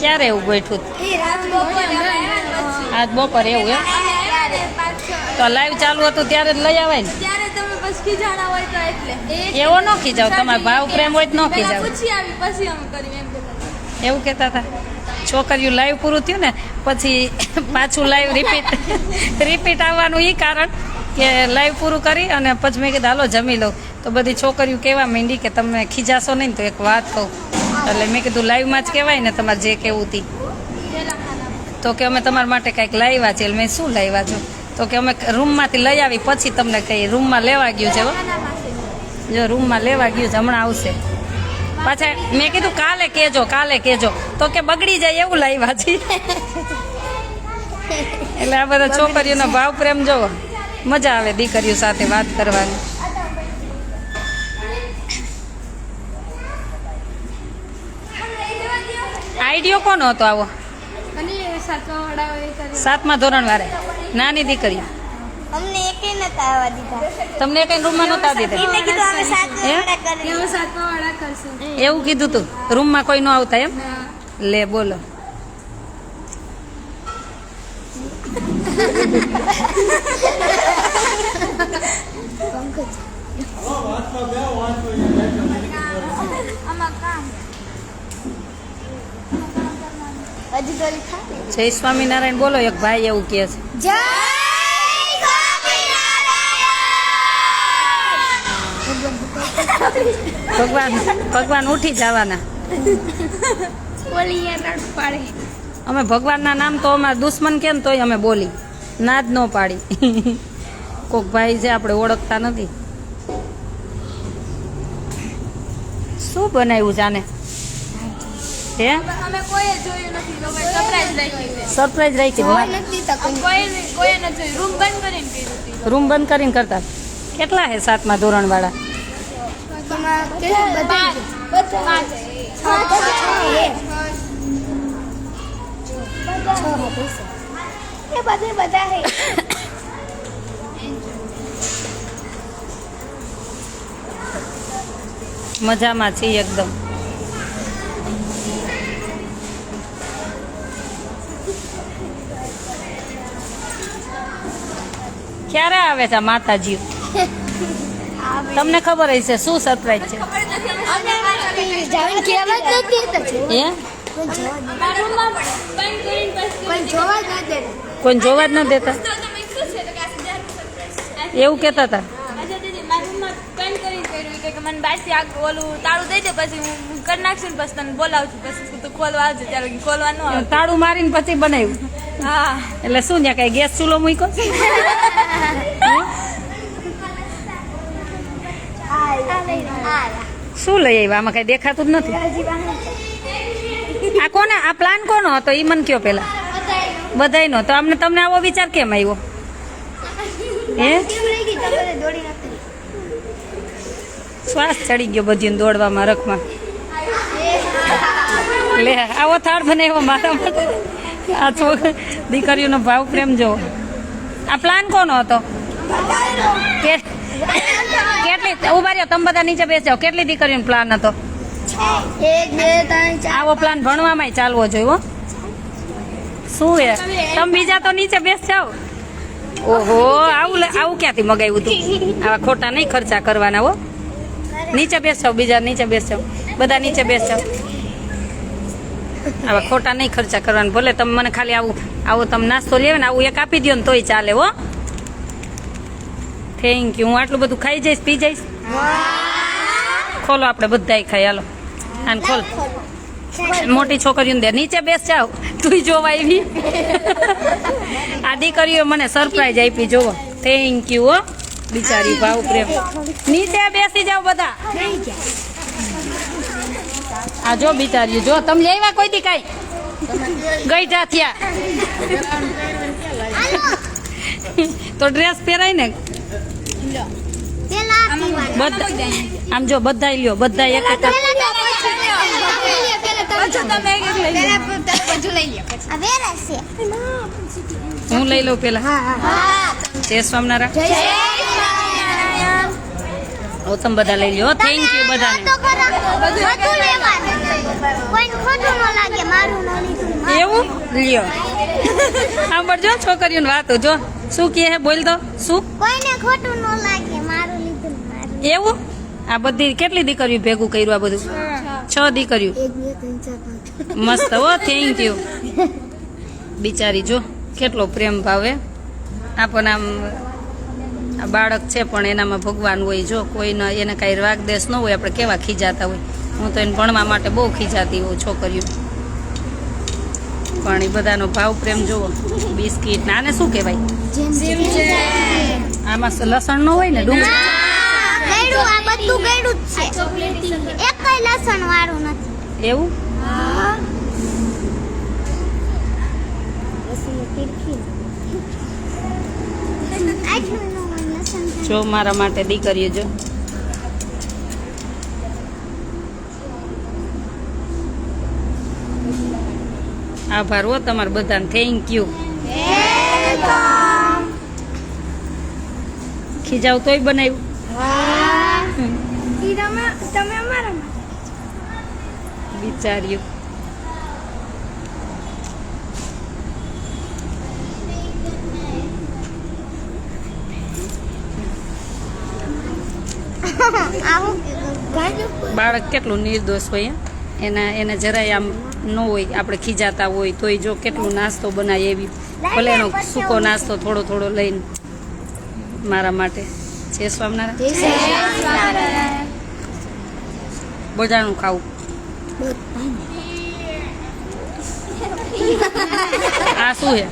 ક્યારે એવું બેઠું? આજ બપોર એવું એમ? તો લાઈવ ચાલુ હતું ત્યારે જ લઈ આવાય ને? એવો ન ખીજાવ તમારો ભાવ પ્રેમ હોય તો ન ખીજાવ. આવી એવું કહેતા હતા? છોકરીઓ લાઈવ પૂરું થયું ને પછી પાછું લાઈવ રિપીટ રિપીટ આવવાનું એ કારણ કે લાઈવ પૂરું કરી અને પછી મેં કીધું હાલો જમી લઉં. તો બધી છોકરીઓ કહેવા માંડી કે તમે ખીજાશો નહીં તો એક વાત કહું. એટલે મેં કીધું લાઈવમાં જ કહેવાય ને તમારે જે કહેવું હતી તો કે અમે તમારા માટે કાંઈક લાવ્યા છે એટલે મેં શું લાવ્યા છો? તો કે અમે રૂમમાંથી લઈ આવી, પછી તમને કહીએ રૂમમાં લેવા ગયું છે જો રૂમમાં લેવા ગયું છે, હમણાં આવશે. પાછા મેં કીધું, કાલે કેજો કાલે કેજો તો કે બગડી જાય એવું લાવ્યા છે એટલે આ બધા છોકરીઓનો ભાવ પ્રેમ જોવો. મજા આવે દીકરીઓ સાથે વાત કરવાની. આઈડિયો કોનો હતો આવો? સાતમા ધોરણ વાળે. નાની દીકરી. અમને એકે નતા આવવા દીધા. તમને કઈ રૂમમાં નહોતા દીધા? એમને કીધું અમે સાત વાળા કરી એવું સાતમા વાળા કરશે. એવું કીધું તું? રૂમમાં કોઈ ન આવતા એમ? લે બોલો. આમાં હજી તો. જય સ્વામિનારાયણ. બોલો એક ભાઈ એવું કહે છે. જય ભગવાન ભગવાન ઉઠી જવાના. અમે ભગવાનના નામ તો અમારા દુશ્મન કેમ તોય અમે બોલી. ના જ ન પાડી. કોક ભાઈ છે આપણે ઓળખતા નથી. શું બનાવ્યું જાને હે અમે કોઈએ જોયું નથી લોકો સરપ્રાઈઝ રાખી છે. સરપ્રાઈઝ રાખી કોઈ નથી દીધા કોઈ. કોઈ કોઈએ નથી જોયું. રૂમ બંધ કરીને કર્યું રૂમ બંધ કરીને કરતા. કેટલા હે સાતમા ધોરણ વાળા બધા મજામાં છીએ એકદમ. ક્યારે આવે છે આ માતાજી તમને ખબર હશે શું સરપ્રાઈઝ છે? કોઈ જોવા જ ન દેતા? તો તમે શું છે? તો કે આ સીધા સરપ્રાઈઝ એવું કહેતા હતા? અચ્છા દીદી મારા રૂમમાં બંધ કરીને કર્યું કે મને બહારથી આ ઓલું તાળું દઈ દે પછી હું કરી નાખશું ને પછી તને બોલાવું છું. પછી તું ખોલવા આવજો ત્યારે હું ખોલવા ન આવે તાળું મારીને પછી બનાવ્યું. એટલે શું ત્યાં કઈ ગેસ ચૂલો મૂક્યો શું લઈ આવ્યા આમાં કઈ દેખાતું જ નથી આ કોને આ પ્લાન કોનો હતો એ મને કયો પેલા બધાયનો તો અમને તમને આવો વિચાર કેમ આવ્યો હે શ્વાસ ચડી ગયો બધી દોડવામાં રખમાં લે આવો થાળ બનાવ્યો મારા માટે આ છોક દીકરીઓનો ભાવ પ્રેમ જો. આ પ્લાન કોનો હતો? કેટલી ઊભા રહ્યો, તમે બધા નીચે બેસી કેટલી દીકરીઓનો પ્લાન હતો? આવો પ્લાન ભણવામાં ચાલવો જોઈએ શું એ? તમે બીજા તો નીચે બેસ ઓહો, આવું આવું ક્યાંથી મગાવ્યું તું? આવા ખોટા નહીં ખર્ચા કરવાના, હો. નીચે બેસ બીજા નીચે બેસ બધા નીચે બેસ આવા ખોટા નહીં ખર્ચા કરવાના. ભલે તમે મને ખાલી આવું આવું તમે નાસ્તો લેવે ને આવું એક આપી દો ને તોય ચાલે હો. થેન્ક યુ હું આટલું બધું ખાઈ જઈશ પી જઈશ. ખોલો આપણે બધાય ખાઈ હાલો. આને ખોલ. મોટી છોકરીઓ દે. નીચે બેસ જાવ તું જોવા આવી. આ દીકરીઓ મને સરપ્રાઈઝ આપી જોવો. થેન્ક યુ હો. બિચારી ભાવ પ્રેમ. નીચે બેસી જાવ બધા. આ જો બિચારી જો તમે લેવા કોઈ દી કાંઈ? જા થયા તો ડ્રેસ પહેરાય ને? આમ જો બધા લ્યો બધા એક. હું લઈ લઉં પેલા. જય સ્વામિનારાયણ. તમે બધા લઈ લ્યો. થેન્ક યુ બધાને. એવું? લ્યો. સાંભળજો છોકરીઓની વાતો જો. શું કહે હે બોલ તો. શું? કોઈને ખોટું ન લાગે. મારું લીધું એવું? આ બધી કેટલી દીકરીઓ ભેગું કર્યું આ બધું? છ દીકરીઓ. મસ્ત હો થેન્ક યુ બિચારી જો કેટલો પ્રેમ ભાવે. આપણને આમ આ બાળક છે પણ એનામાં ભગવાન હોય જો કોઈને એને કાંઈ રાગદેશ ન હોય આપણે કેવા ખીજાતા હોય? હું તો એને ભણવા માટે બહુ ખીજાતી હોઉં છોકરીઓ. પણ એ બધાનો ભાવ પ્રેમ જુઓ બિસ્કિટ ના આને શું કહેવાય? આમાં લસણ ન હોય ને ડુંગળી? ગયડું આ બધું ગયડું જ છે. એક કઈ લસણ વાળું નથી. એવું? I don't લસણ જો મારા માટે દીકરીઓ જો. આભાર હો તમારે બધાને. થેન્ક યુ ખીજાવ તોય બનાવ્યું. બિચાર્યું આવું ગાજુ બાળક કેટલું નિર્દોષ હોય? એના એને જરાય આમ ન હોય આપણે ખીજાતા હોય તોય જો કેટલું નાસ્તો બનાય એવી. ભલે એનો સૂકો નાસ્તો થોડો થોડો લઈને મારા માટે. જય સ્વામિનારાયણ. બધાનું ખાવું. આ શું છે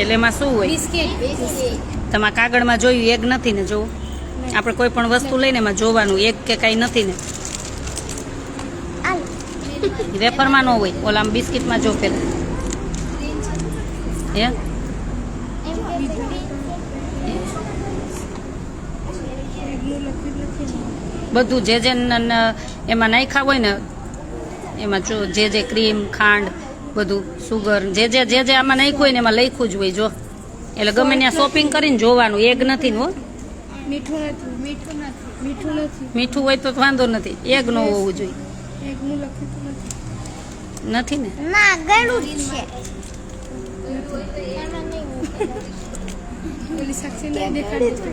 એટલે એમાં શું હોય? તમારા કાગળમાં જોયું એક નથી ને જોવો? આપણે કોઈ પણ વસ્તુ લઈને એમાં જોવાનું એક કે કાંઈ નથી ને. વેફરમાં ન હોય ઓલામાં બિસ્કિટમાં જો પેલા. હે? બધું જે જે એમાં નાખ્યા હોય ને એમાં જો જે જે ક્રીમ ખાંડ બધું સુગર જે જે જે જે આમાં નાખ્યું હોય ને એમાં લખ્યું જ હોય જો. એટલે ગમે ત્યાં શોપિંગ કરીને જોવાનું એક નથી ને હો. મીઠું નથી મીઠું નથી મીઠું નથી. મીઠું હોય તો વાંધો નથી. એક ન હોવું જોઈએ. એકનું લખેલું નથી. ને? ના ગળું જ છે. ઓલી સાક્ષી ને દેખાડી